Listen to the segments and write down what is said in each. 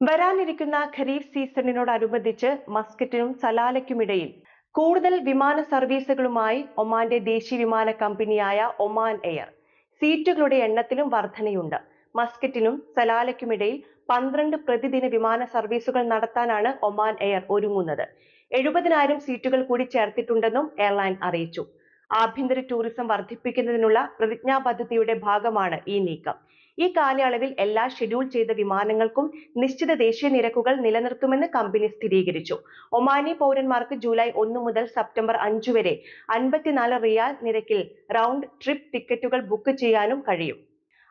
വരാനിരിക്കുന്ന ഖരീഫ് സീസണിനോടനുബന്ധിച്ച് മസ്കറ്റിനും സലാലയ്ക്കുമിടയിൽ കൂടുതൽ വിമാന സർവീസുകളുമായി ഒമാന്റെ ദേശീയ വിമാന കമ്പനിയായ ഒമാൻ എയർ. സീറ്റുകളുടെ എണ്ണത്തിലും വർധനയുണ്ട്. മസ്കറ്റിനും സലാലയ്ക്കുമിടയിൽ പന്ത്രണ്ട് പ്രതിദിന വിമാന സർവീസുകൾ നടത്താനാണ് ഒമാൻ എയർ ഒരുങ്ങുന്നത്. എഴുപതിനായിരം സീറ്റുകൾ കൂടി ചേർത്തിട്ടുണ്ടെന്നും എയർലൈൻ അറിയിച്ചു. ആഭ്യന്തര ടൂറിസം വർദ്ധിപ്പിക്കുന്നതിനുള്ള പ്രതിജ്ഞാബദ്ധതയുടെ ഭാഗമാണ് ഈ നീക്കം. ഈ കാലയളവിൽ എല്ലാ ഷെഡ്യൂൾ ചെയ്ത വിമാനങ്ങൾക്കും നിശ്ചിത ദേശീയ നിരക്കുകൾ നിലനിർത്തുമെന്ന് കമ്പനി സ്ഥിരീകരിച്ചു. ഒമാനി പൗരന്മാർക്ക് ജൂലൈ ഒന്ന് മുതൽ സെപ്റ്റംബർ അഞ്ച് വരെ അൻപത്തിനാല് റിയാൽ നിരക്കിൽ റൗണ്ട് ട്രിപ്പ് ടിക്കറ്റുകൾ ബുക്ക് ചെയ്യാനും കഴിയും.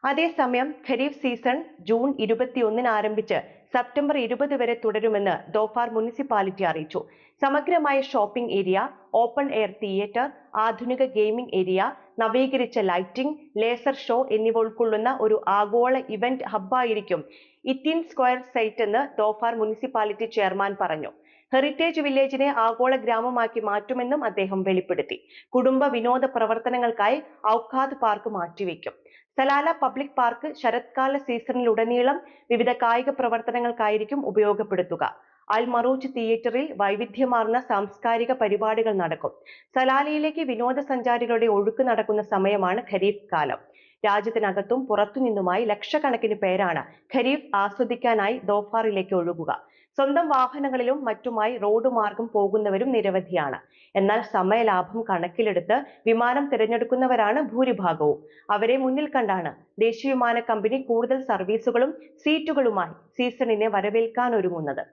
അതേസമയം ഖരീഫ് സീസൺ ജൂൺ ഇരുപത്തിയൊന്നിന് ആരംഭിച്ച് സെപ്റ്റംബർ ഇരുപത് വരെ തുടരുമെന്ന് ദോഫാർ മുനിസിപ്പാലിറ്റി അറിയിച്ചു. സമഗ്രമായ shopping area open air theatre ആധുനിക ഗെയിമിംഗ് ഏരിയ നവീകരിച്ച ലൈറ്റിംഗ് ലേസർ ഷോ എന്നിവ ഉൾക്കൊള്ളുന്ന ഒരു ആഗോള ഇവന്റ് ഹബ്ബായിരിക്കും ഇത്തിൻ സ്ക്വയർ സൈറ്റ് എന്ന് ദോഫാർ മുനിസിപ്പാലിറ്റി ചെയർമാൻ പറഞ്ഞു. ഹെറിറ്റേജ് വില്ലേജിനെ ആഗോള ഗ്രാമമാക്കി മാറ്റുമെന്നും അദ്ദേഹം വെളിപ്പെടുത്തി. കുടുംബ വിനോദ പ്രവർത്തനങ്ങൾക്കായി ഔഖാദ് പാർക്ക് മാറ്റിവെക്കും. സലാല പബ്ലിക് പാർക്ക് ശരത്കാല സീസണിലുടനീളം വിവിധ കായിക പ്രവർത്തനങ്ങൾക്കായിരിക്കും ഉപയോഗപ്പെടുത്തുക. അൽ തിയേറ്ററിൽ വൈവിധ്യമാർന്ന സാംസ്കാരിക പരിപാടികൾ നടക്കും. സലാലയിലേക്ക് വിനോദസഞ്ചാരികളുടെ ഒഴുക്ക് നടക്കുന്ന സമയമാണ് ഖരീഫ് കാലം. രാജ്യത്തിനകത്തും പുറത്തുനിന്നുമായി ലക്ഷക്കണക്കിന് പേരാണ് ഖരീഫ് ആസ്വദിക്കാനായി ദോഫാറിലേക്ക് ഒഴുകുക. സ്വന്തം വാഹനങ്ങളിലും മറ്റുമായി റോഡ് മാർഗം പോകുന്നവരും നിരവധിയാണ്. എന്നാൽ സമയലാഭം കണക്കിലെടുത്ത് വിമാനം തിരഞ്ഞെടുക്കുന്നവരാണ് ഭൂരിഭാഗവും. അവരെ മുന്നിൽ കണ്ടാണ് ദേശീയ വിമാന കമ്പനി കൂടുതൽ സർവീസുകളും സീറ്റുകളുമായി സീസണിനെ വരവേൽക്കാൻ ഒരുങ്ങുന്നത്